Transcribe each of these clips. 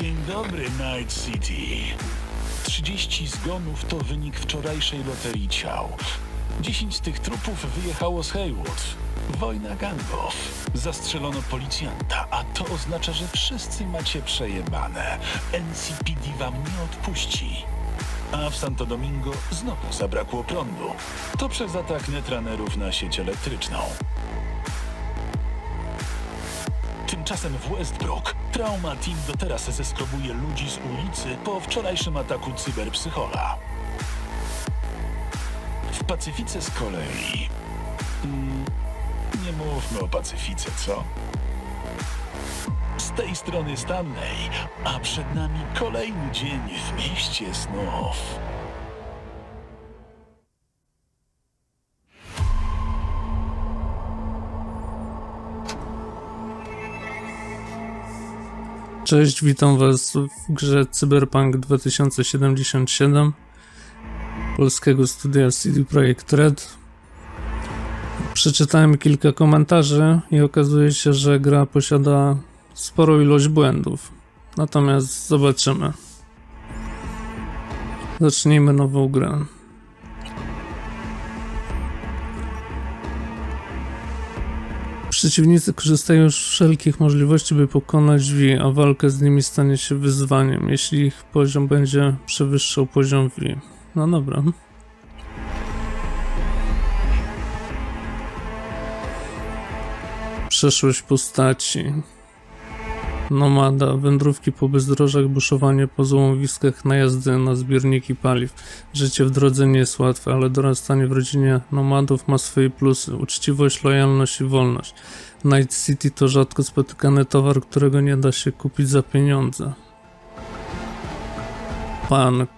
Dzień dobry, Night City. 30 zgonów to wynik wczorajszej loterii ciał. 10 z tych trupów wyjechało z Haywood. Wojna gangów. Zastrzelono policjanta, a to oznacza, że wszyscy macie przejebane. NCPD wam nie odpuści. A w Santo Domingo znowu zabrakło prądu. To przez atak netranerów na sieć elektryczną. Tymczasem w Westbrook Trauma Team do teraz zeskrobuje ludzi z ulicy po wczorajszym ataku cyberpsychola. W Pacyfice z kolei... Mm, nie mówmy o Pacyfice, co? Z tej strony Stanley, a przed nami kolejny dzień w mieście snów. Cześć, witam Was w grze Cyberpunk 2077 polskiego studia CD Projekt Red. Przeczytałem kilka komentarzy i okazuje się, że gra posiada sporą ilość błędów. Natomiast zobaczymy. Zacznijmy nową grę. Przeciwnicy korzystają z wszelkich możliwości, by pokonać drzwi, a walka z nimi stanie się wyzwaniem, jeśli ich poziom będzie przewyższał poziom V. No dobra. Przeszłość postaci. Nomada, wędrówki po bezdrożach, buszowanie po złomowiskach, najazdy na zbiorniki paliw. Życie w drodze nie jest łatwe, ale dorastanie w rodzinie nomadów ma swoje plusy. Uczciwość, lojalność i wolność. Night City to rzadko spotykany towar, którego nie da się kupić za pieniądze. Punk.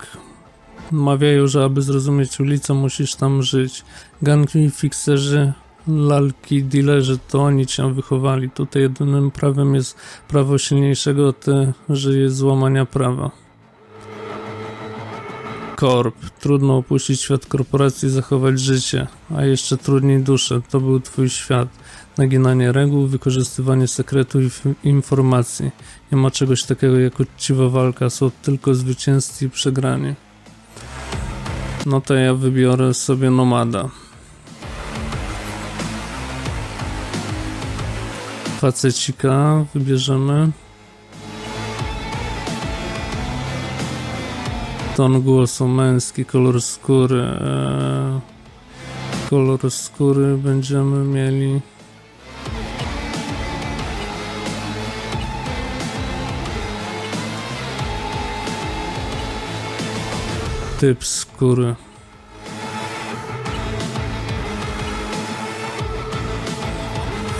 Mawiają, że aby zrozumieć ulicę, musisz tam żyć. Gangi, fikserzy, lalki, dealerzy, to oni cię wychowali. Tutaj jedynym prawem jest prawo silniejszego, te żyje złamania prawa. Korp. Trudno opuścić świat korporacji i zachować życie, a jeszcze trudniej duszę. To był twój świat. Naginanie reguł, wykorzystywanie sekretów i informacji. Nie ma czegoś takiego jak uczciwa walka, są tylko zwycięzcy i przegrani. No to ja wybiorę sobie nomada. Facecika wybierzemy. Ton głosu męski, kolor skóry. Eee, kolor skóry będziemy mieli. Typ skóry.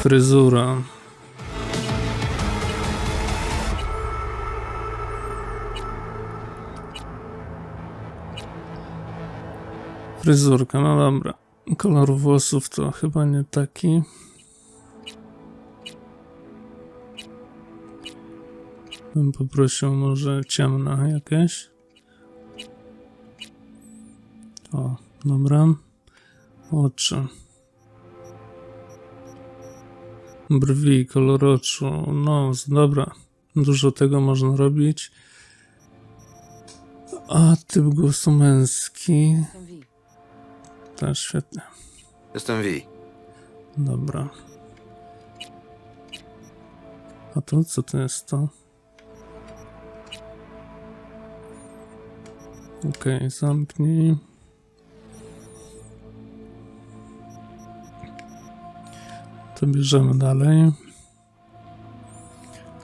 Fryzura. Fryzurka, no dobra. Kolor włosów to chyba nie taki. Bym poprosił może ciemna jakieś. O, dobra. Oczy. Brwi, kolor oczu, nos, dobra. Dużo tego można robić. A typ głosu męski. Też świetnie. Jestem V. Dobra. A to co to jest to? Okej, zamknij. To bierzemy dalej.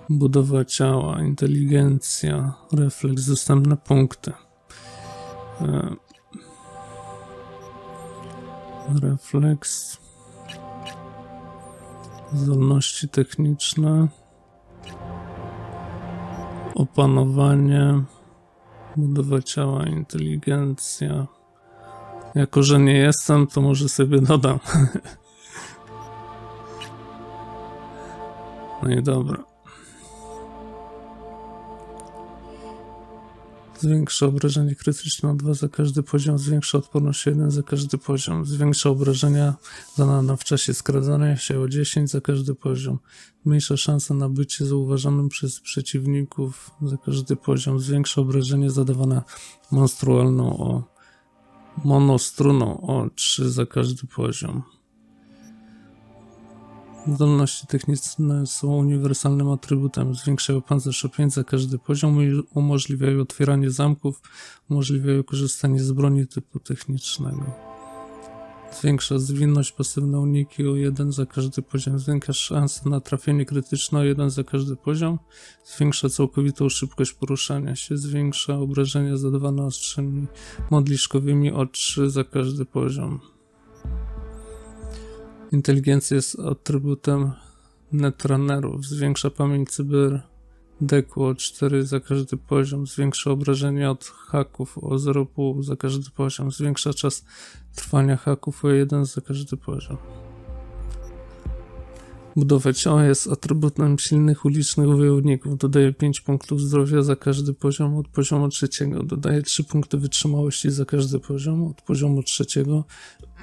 Budowa ciała, inteligencja, refleks, dostępne punkty. Refleks, zdolności techniczne, opanowanie, budowa ciała, inteligencja. Jako, że nie jestem, to może sobie dodam. No i dobra. Zwiększa obrażenie krytyczne o 2 za każdy poziom, zwiększa odporność o 1 za każdy poziom, zwiększa obrażenia zadane w czasie skradzania się o 10 za każdy poziom, zmniejsza szanse na bycie zauważonym przez przeciwników za każdy poziom, zwiększa obrażenie zadawane monstrualną o monostruną o 3 za każdy poziom. Zdolności techniczne są uniwersalnym atrybutem. Zwiększają pancerz o 5 za każdy poziom i umożliwiają otwieranie zamków, umożliwiają korzystanie z broni typu technicznego. Zwiększa zwinność, pasywne uniki o 1 za każdy poziom. Zwiększa szanse na trafienie krytyczne o 1 za każdy poziom. Zwiększa całkowitą szybkość poruszania się. Zwiększa obrażenia zadawane ostrzami modliszkowymi o 3 za każdy poziom. Inteligencja jest atrybutem netrunnerów. Zwiększa pamięć cyber deku o 4 za każdy poziom. Zwiększa obrażenia od haków o 0,5 za każdy poziom. Zwiększa czas trwania haków o 1 za każdy poziom. Budowa ciała jest atrybutem silnych ulicznych wojowników. Dodaje 5 punktów zdrowia za każdy poziom od poziomu trzeciego. Dodaje 3 punkty wytrzymałości za każdy poziom od poziomu trzeciego.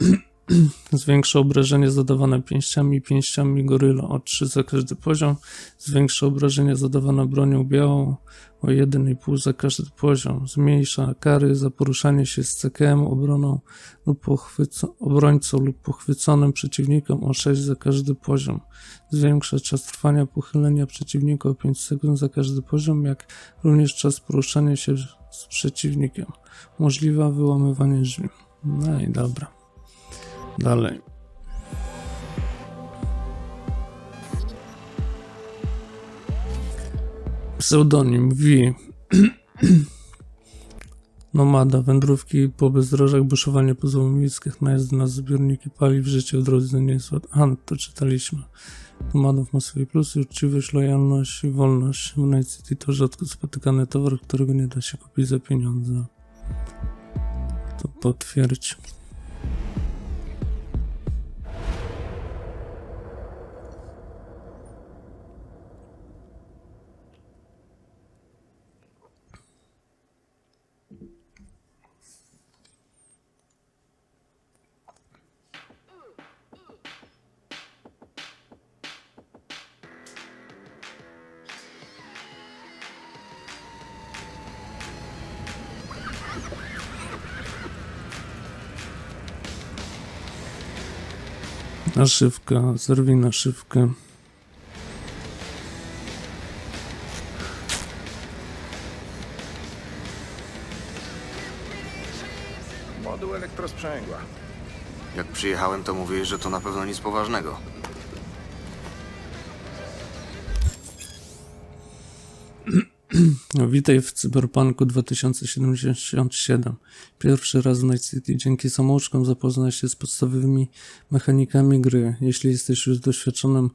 Zwiększa obrażenie zadawane pięściami i pięściami goryla o 3 za każdy poziom. Zwiększa obrażenie zadawane bronią białą o 1,5 za każdy poziom. Zmniejsza kary za poruszanie się z CKM, obroną lub pochwyco- obrońcą lub pochwyconym przeciwnikiem o 6 za każdy poziom. Zwiększa czas trwania pochylenia przeciwnika o 5 sekund za każdy poziom, jak również czas poruszania się z przeciwnikiem. Możliwe wyłamywanie drzwi. No i dobra. Dalej. Pseudonim V. Nomada, wędrówki po bezdrożach, buszowanie po złomowiskach, najazdy na zbiorniki paliw, życie w drodze nie jest łatwe. A, to czytaliśmy. Nomadów ma swoje plusy, uczciwość, lojalność i wolność. W Night City to rzadko spotykany towar, którego nie da się kupić za pieniądze. To potwierdź. Naszywka, zerwij naszywkę. Moduł elektrosprzęgła. Jak przyjechałem, to mówiłeś, że to na pewno nic poważnego. Witaj w Cyberpunku 2077. Pierwszy raz w Night City. Dzięki samouczkom zapoznaj się z podstawowymi mechanikami gry. Jeśli jesteś już doświadczonym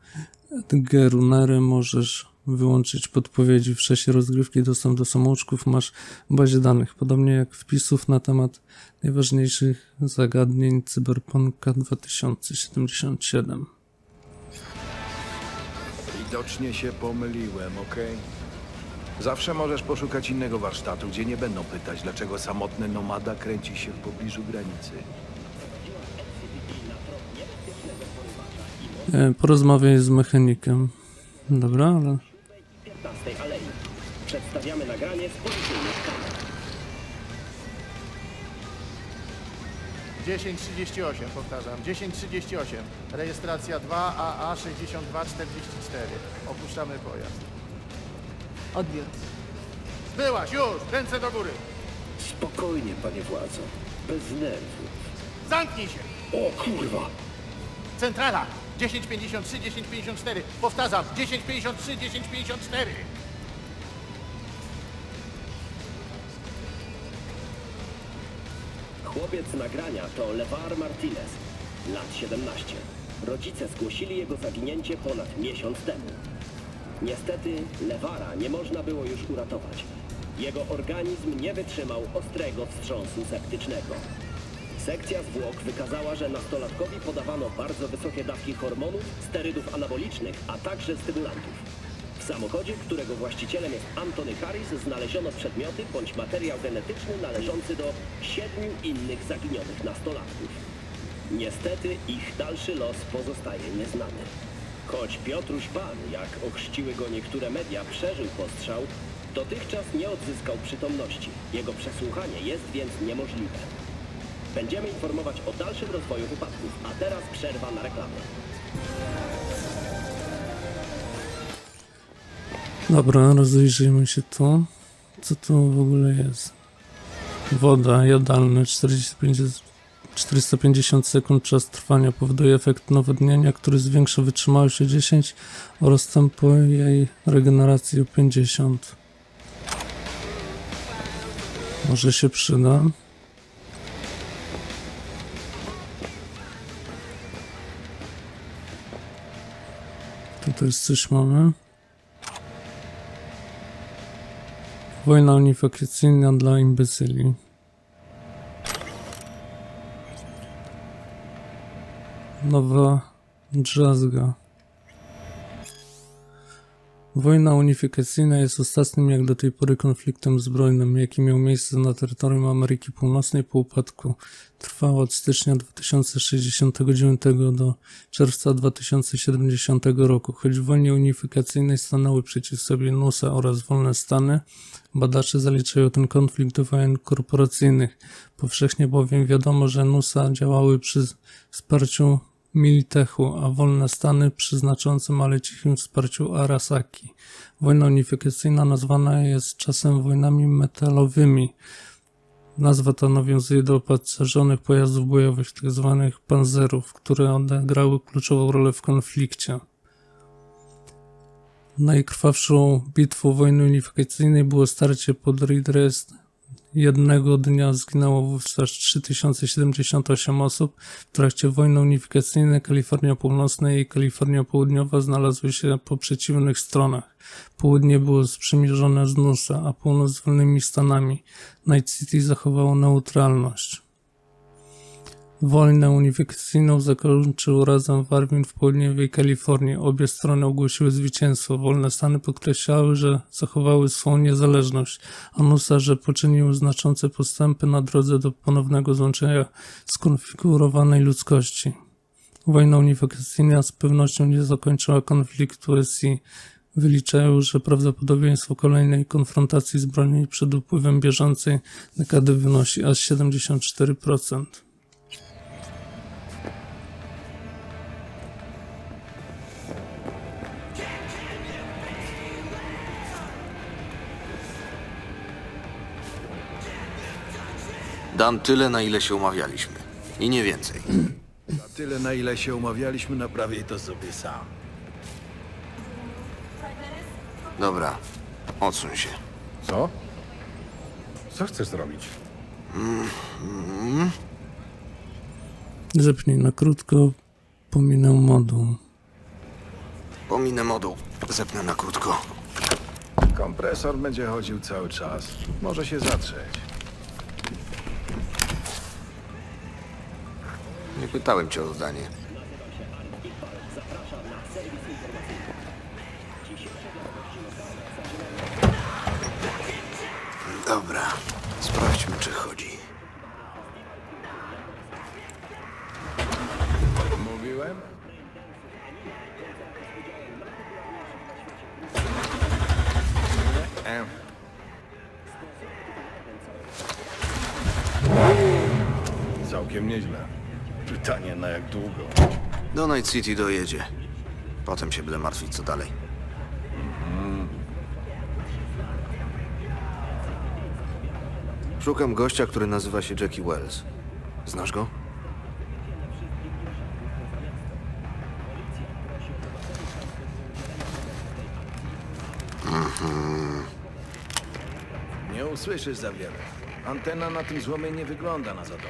gerunerem, możesz wyłączyć podpowiedzi w czasie rozgrywki. Dostęp do samouczków masz w bazie danych, podobnie jak wpisów na temat najważniejszych zagadnień Cyberpunka 2077. Widocznie się pomyliłem, okej? Zawsze możesz poszukać innego warsztatu, gdzie nie będą pytać, dlaczego samotny nomada kręci się w pobliżu granicy. E, Porozmawiaj z mechanikiem. Dobra, ale 15 Alei. Przedstawiamy nagranie z policyjnych kamer. 1038, powtarzam, 1038. Rejestracja 2AA6244. Opuszczamy pojazd. Odbiór. Byłaś, już! Ręce do góry! Spokojnie, panie władzo. Bez nerwów. Zamknij się! O kurwa! Centrala! 1053, 1054. Powtarzam, 1053, 1054. Chłopiec nagrania to Levar Martinez, lat 17. Rodzice zgłosili jego zaginięcie ponad miesiąc temu. Niestety, Lewara nie można było już uratować. Jego organizm nie wytrzymał ostrego wstrząsu septycznego. Sekcja zwłok wykazała, że nastolatkowi podawano bardzo wysokie dawki hormonów, sterydów anabolicznych, a także stymulantów. W samochodzie, którego właścicielem jest Anthony Harris, znaleziono przedmioty bądź materiał genetyczny należący do siedmiu innych zaginionych nastolatków. Niestety ich dalszy los pozostaje nieznany. Choć Piotruś Pan, jak ochrzciły go niektóre media, przeżył postrzał, dotychczas nie odzyskał przytomności. Jego przesłuchanie jest więc niemożliwe. Będziemy informować o dalszym rozwoju wypadków, a teraz przerwa na reklamę. Dobra, rozejrzyjmy się tu. Co tu w ogóle jest? Woda jadalna 45, 450 sekund czas trwania powoduje efekt nawodnienia, który zwiększa wytrzymałość o 10 oraz tempo jej regeneracji o 50. Może się przyda. Tutaj coś mamy. Wojna unifikacyjna dla imbecyli. Nowa drzazga. Wojna unifikacyjna jest ostatnim jak do tej pory konfliktem zbrojnym, jaki miał miejsce na terytorium Ameryki Północnej po upadku. Trwał od stycznia 2069 do czerwca 2070 roku. Choć w wojnie unifikacyjnej stanęły przeciw sobie NUSA oraz wolne Stany, badacze zaliczają ten konflikt do wojen korporacyjnych. Powszechnie bowiem wiadomo, że NUSA działały przy wsparciu Militechu, a wolne Stany przy znaczącym, ale cichym wsparciu Arasaki. Wojna unifikacyjna nazwana jest czasem wojnami metalowymi. Nazwa ta nawiązuje do opancerzonych pojazdów bojowych, tzw. panzerów, które odegrały kluczową rolę w konflikcie. Najkrwawszą bitwą wojny unifikacyjnej było starcie pod Redrest. Jednego dnia zginęło wówczas 3078 osób. W trakcie wojny unifikacyjnej Kalifornia Północna i Kalifornia Południowa znalazły się po przeciwnych stronach. Południe było sprzymierzone z NUSA, a północ z wolnymi Stanami. Night City zachowało neutralność. Wojnę unifikacyjną zakończył razem Warwin w południowej Kalifornii. Obie strony ogłosiły zwycięstwo. Wolne Stany podkreślały, że zachowały swą niezależność, a NUSA, że poczyniły znaczące postępy na drodze do ponownego złączenia skonfigurowanej ludzkości. Wojna unifikacyjna z pewnością nie zakończyła konfliktu SI. Wyliczają, że prawdopodobieństwo kolejnej konfrontacji zbrojnej przed upływem bieżącej dekady wynosi aż 74%. Dam tyle, na ile się umawialiśmy. I nie więcej. Na tyle, na ile się umawialiśmy, naprawię to sobie sam. Dobra, odsuń się. Co? Co chcesz zrobić? Zepnij na krótko, pominę moduł. Pominę moduł. Zepnę na krótko. Kompresor będzie chodził cały czas. Może się zatrzeć. Pytałem cię o zdanie. Do Night City dojedzie. Potem się będę martwić, co dalej. Szukam gościa, który nazywa się Jackie Wells. Znasz go? Nie usłyszysz za wiele. Antena na tym złomie nie wygląda na za dobrą.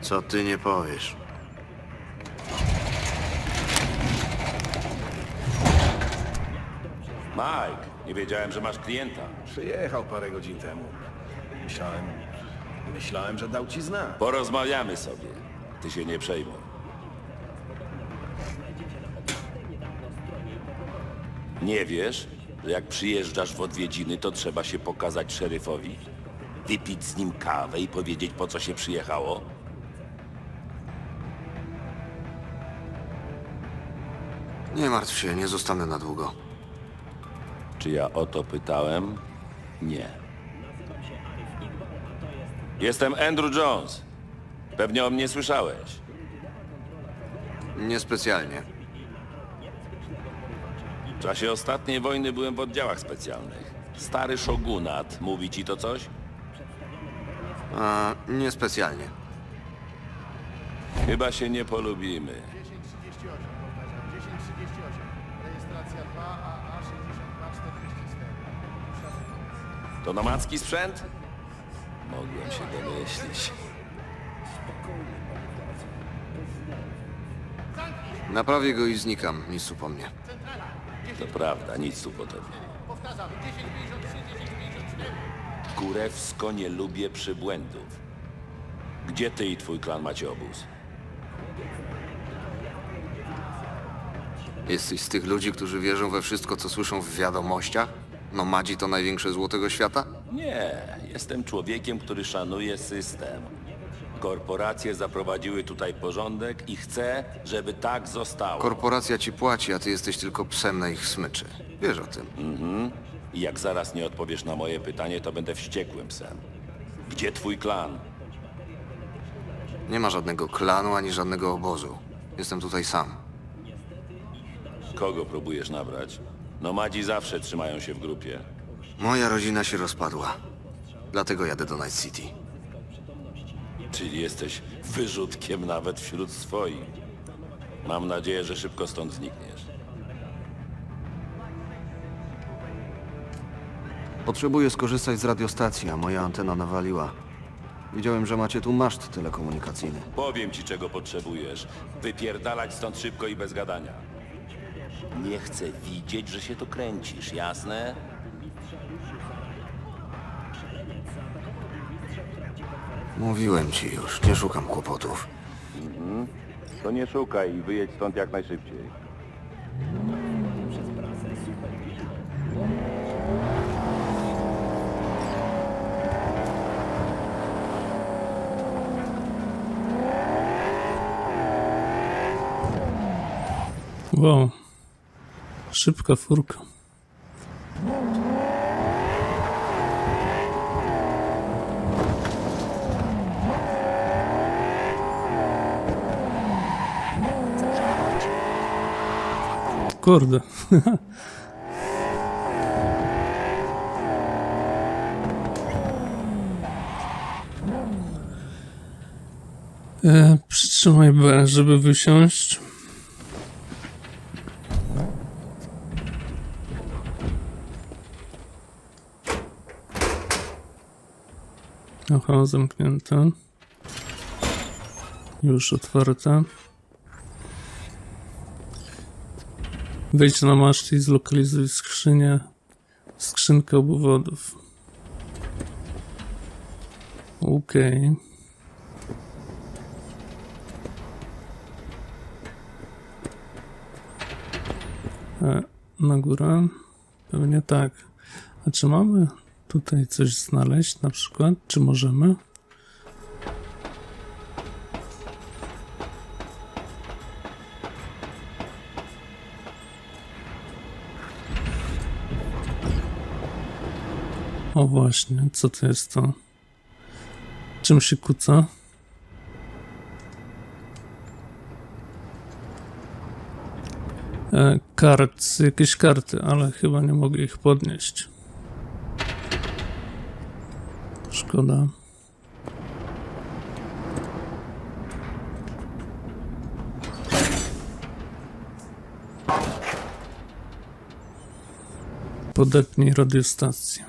Co ty nie powiesz? Mike, nie wiedziałem, że masz klienta. Przyjechał parę godzin temu. Myślałem... Myślałem, że dał ci znak. Porozmawiamy sobie. Ty się nie przejmuj. Nie wiesz? że jak przyjeżdżasz w odwiedziny, to trzeba się pokazać szeryfowi? Wypić z nim kawę i powiedzieć, po co się przyjechało? Nie martw się, nie zostanę na długo. Czy ja o to pytałem? Nie. Jestem Andrew Jones. Pewnie o mnie słyszałeś. Niespecjalnie. W czasie ostatniej wojny byłem w oddziałach specjalnych. Stary szogunat, mówi ci to coś? A, niespecjalnie. Chyba się nie polubimy. To nomadzki sprzęt? Mogłem się domyślić. Naprawię go i znikam, nic tu po mnie. To prawda, nic tu po tobie. Powtarzam, 1053, 1054. Kurewsko nie lubię przybłędów. Gdzie ty i twój klan macie obóz? Jesteś z tych ludzi, którzy wierzą we wszystko, co słyszą w wiadomościach? Nomadzi to największe zło tego świata? Nie, jestem człowiekiem, który szanuje system. Korporacje zaprowadziły tutaj porządek i chcę, żeby tak zostało. Korporacja ci płaci, a ty jesteś tylko psem na ich smyczy. Wiesz o tym. I jak zaraz nie odpowiesz na moje pytanie, to będę wściekłym psem. Gdzie twój klan? Nie ma żadnego klanu ani żadnego obozu. Jestem tutaj sam. Kogo próbujesz nabrać? Nomadzi zawsze trzymają się w grupie. Moja rodzina się rozpadła. Dlatego jadę do Night City. Czyli jesteś wyrzutkiem nawet wśród swoich. Mam nadzieję, że szybko stąd znikniesz. Potrzebuję skorzystać z radiostacji, a moja antena nawaliła. Widziałem, że macie tu maszt telekomunikacyjny. Powiem ci, czego potrzebujesz. Wypierdalać stąd szybko i bez gadania. Nie chcę widzieć, że się tu kręcisz, jasne? Mówiłem ci już, nie szukam kłopotów. To nie szukaj i wyjedź stąd jak najszybciej. Wow. Szybka furka. Kurde. E, przytrzymaj żeby wysiąść. Aha, zamknięte. Już otwarte. Wejdź na maszt i zlokalizuj skrzynię. Skrzynkę obwodów. Okej. E, Na górę? Pewnie tak. A czy mamy tutaj coś znaleźć na przykład? Czy możemy? O właśnie, co to jest to? Czym się kuca? E, kart, jakieś karty, ale chyba nie mogę ich podnieść. Szkoda. Podepnij radiostację.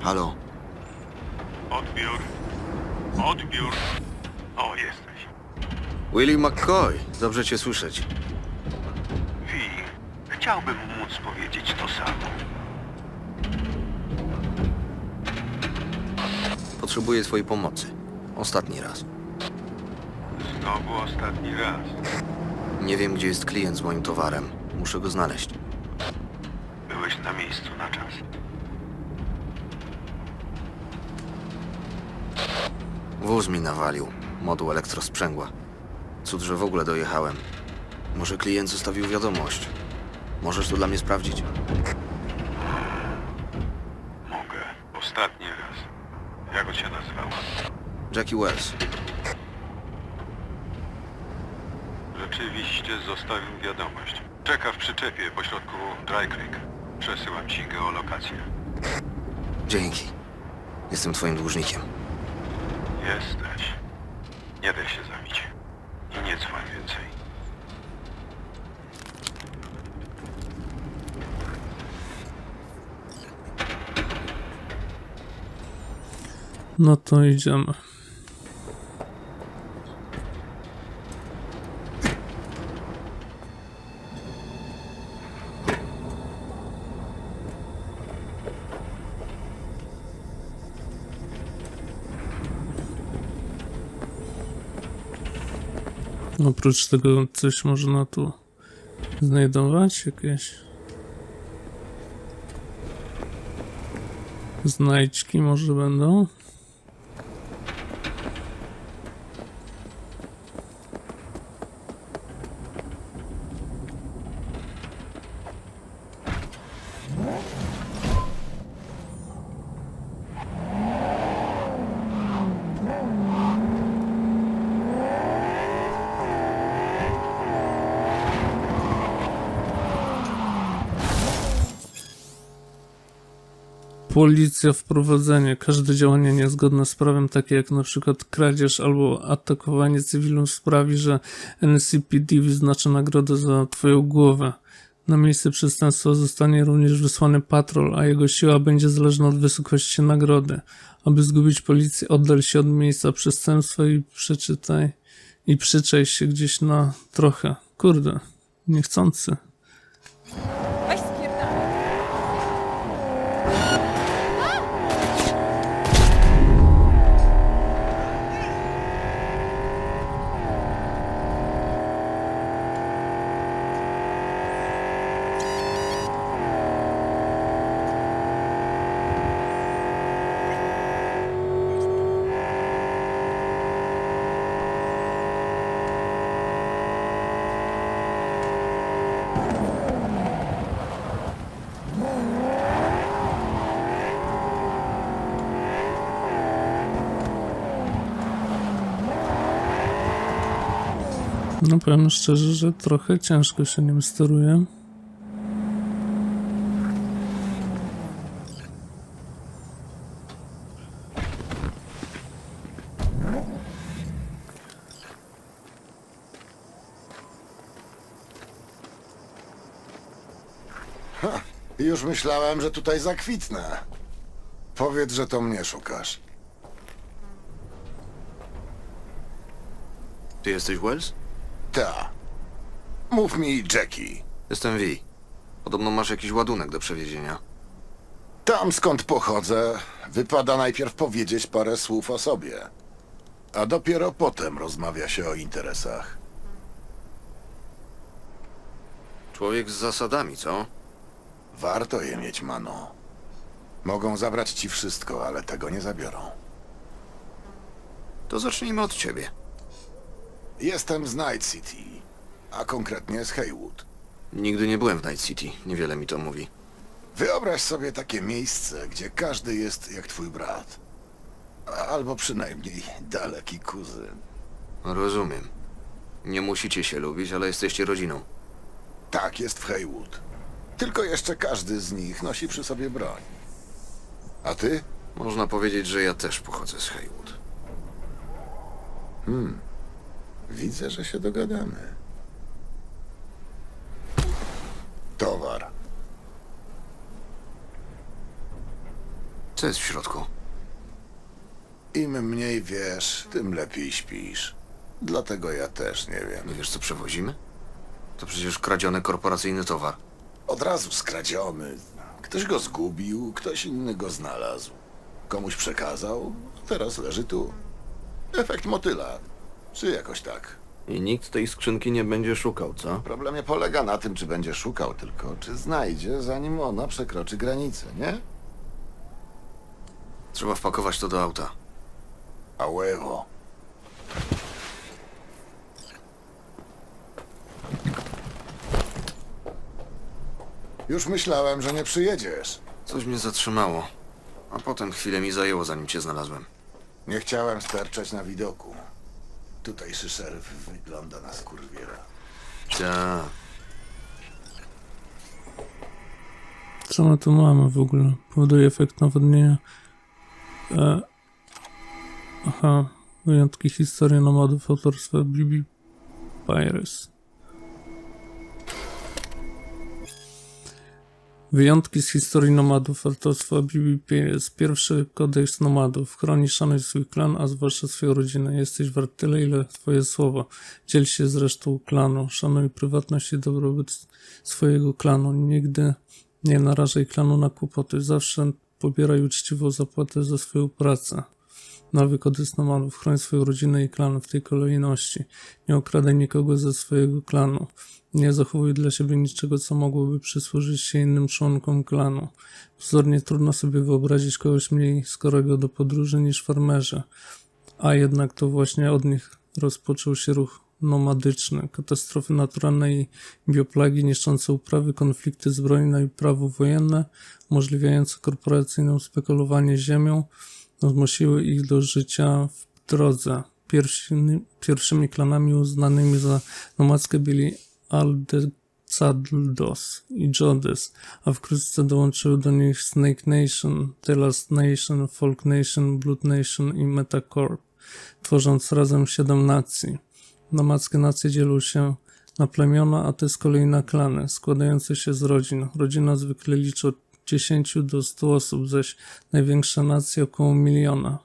Halo, Odbiór. Odbiór. O, jesteś. Willie McCoy, dobrze cię słyszeć. Chciałbym móc powiedzieć to samo. Potrzebuję twojej pomocy. Ostatni raz. Znowu ostatni raz. Nie wiem, gdzie jest klient z moim towarem. Muszę go znaleźć. Byłeś na miejscu na czas. Wóz mi nawalił. Moduł elektrosprzęgła. Cud, że w ogóle dojechałem. Może klient zostawił wiadomość. Możesz to dla mnie sprawdzić? Mogę. Ostatni raz. Jak on się nazywał? Jackie Wells. Rzeczywiście zostawił wiadomość. Czeka w przyczepie pośrodku Dry Creek. Przesyłam ci geolokację. Dzięki. Jestem twoim dłużnikiem. Jesteś. Nie daj się zabić. I nie dzwoń więcej. No to idziemy. Oprócz tego coś można tu znajdować, jakieś znajdźki może będą. Policja wprowadzenie. Każde działanie niezgodne z prawem, takie jak na przykład kradzież albo atakowanie cywilów sprawi, że NCPD wyznaczy nagrodę za twoją głowę. Na miejsce przestępstwa zostanie również wysłany patrol, a jego siła będzie zależna od wysokości nagrody. Aby zgubić policję, oddal się od miejsca przestępstwa i przeczytaj i przyczaj się gdzieś na trochę. Kurde, niechcący. No powiem szczerze, że trochę ciężko się nim steruje. Już myślałem, że tutaj zakwitnę. Powiedz, że to mnie szukasz. Ty jesteś Wells? Ta. Mów mi, Jackie. Jestem V. Podobno masz jakiś ładunek do przewiezienia. Tam skąd pochodzę, wypada najpierw powiedzieć parę słów o sobie. A dopiero potem rozmawia się o interesach. Człowiek z zasadami, co? Warto je mieć, mano. Mogą zabrać ci wszystko, ale tego nie zabiorą. To zacznijmy od ciebie. Jestem z Night City, a konkretnie z Haywood. Nigdy nie byłem w Night City. Niewiele mi to mówi. Wyobraź sobie takie miejsce, gdzie każdy jest jak twój brat. Albo przynajmniej daleki kuzyn. Rozumiem. Nie musicie się lubić, ale jesteście rodziną. Tak jest w Haywood. Tylko jeszcze każdy z nich nosi przy sobie broń. A ty? Można powiedzieć, że ja też pochodzę z Haywood. Widzę, że się dogadamy. Towar. Co jest w środku? Im mniej wiesz, tym lepiej śpisz. Dlatego ja też nie wiem. Nie wiesz, co przewozimy? To przecież kradziony korporacyjny towar. Od razu skradziony. Ktoś go zgubił, ktoś inny go znalazł. Komuś przekazał, teraz leży tu. Efekt motyla. Czy jakoś tak. I nikt tej skrzynki nie będzie szukał, co? Problem nie polega na tym, czy będzie szukał, tylko czy znajdzie, zanim ona przekroczy granicę, nie? Trzeba wpakować to do auta. A huevo. Już myślałem, że nie przyjedziesz. Coś mnie zatrzymało. A potem chwilę mi zajęło, zanim cię znalazłem. Nie chciałem sterczeć na widoku. Tutejszy szeryf wygląda na skurwiela. Ta. Co my tu mamy w ogóle? Powoduje efekt nawodnienia. E... Aha, wyjątki historii nomadów autorstwa Bibi Pirates. Wyjątki z historii nomadów autorstwa Bibi Pirates. Pierwszy kodeks nomadów. Chroni, szanuj swój klan, a zwłaszcza swoją rodzinę. Jesteś wart tyle, ile twoje słowo. Dziel się z resztą klanu. Szanuj prywatność i dobrobyt swojego klanu. Nigdy nie narażaj klanu na kłopoty. Zawsze pobieraj uczciwą zapłatę za swoją pracę. Nowy kodeks nomadów. Chroń swoją rodzinę i klan w tej kolejności. Nie okradaj nikogo ze swojego klanu. Nie zachowuj dla siebie niczego, co mogłoby przysłużyć się innym członkom klanu. Pozornie trudno sobie wyobrazić kogoś mniej skorego do podróży niż farmerzy. A jednak to właśnie od nich rozpoczął się ruch nomadyczny. Katastrofy naturalne i bioplagi niszczące uprawy, konflikty zbrojne i prawo wojenne, umożliwiające korporacyjne spekulowanie ziemią, zmusiły ich do życia w drodze. Pierwszymi, pierwszymi klanami uznanymi za nomadzkie byli Aldecaldos i Jodes, a wkrótce dołączyły do nich Snake Nation, The Last Nation, Folk Nation, Blood Nation i Metacorp, tworząc razem siedem nacji. Nomadzkie nacje dzielą się na plemiona, a te z kolei na klany, składające się z rodzin. Rodzina zwykle liczy 10 do 100 osób, zaś największe nacje około miliona.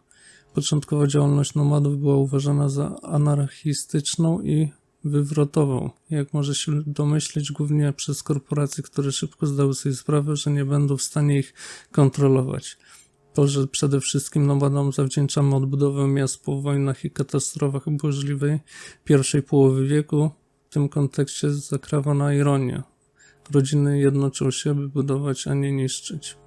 Początkowa działalność nomadów była uważana za anarchistyczną i wywrotową, jak może się domyślić, głównie przez korporacje, które szybko zdały sobie sprawę, że nie będą w stanie ich kontrolować. To, że przede wszystkim nomadom zawdzięczamy odbudowę miast po wojnach i katastrofach burzliwej pierwszej połowy wieku, w tym kontekście zakrawa na ironię. Rodziny jednoczą się, by budować, a nie niszczyć.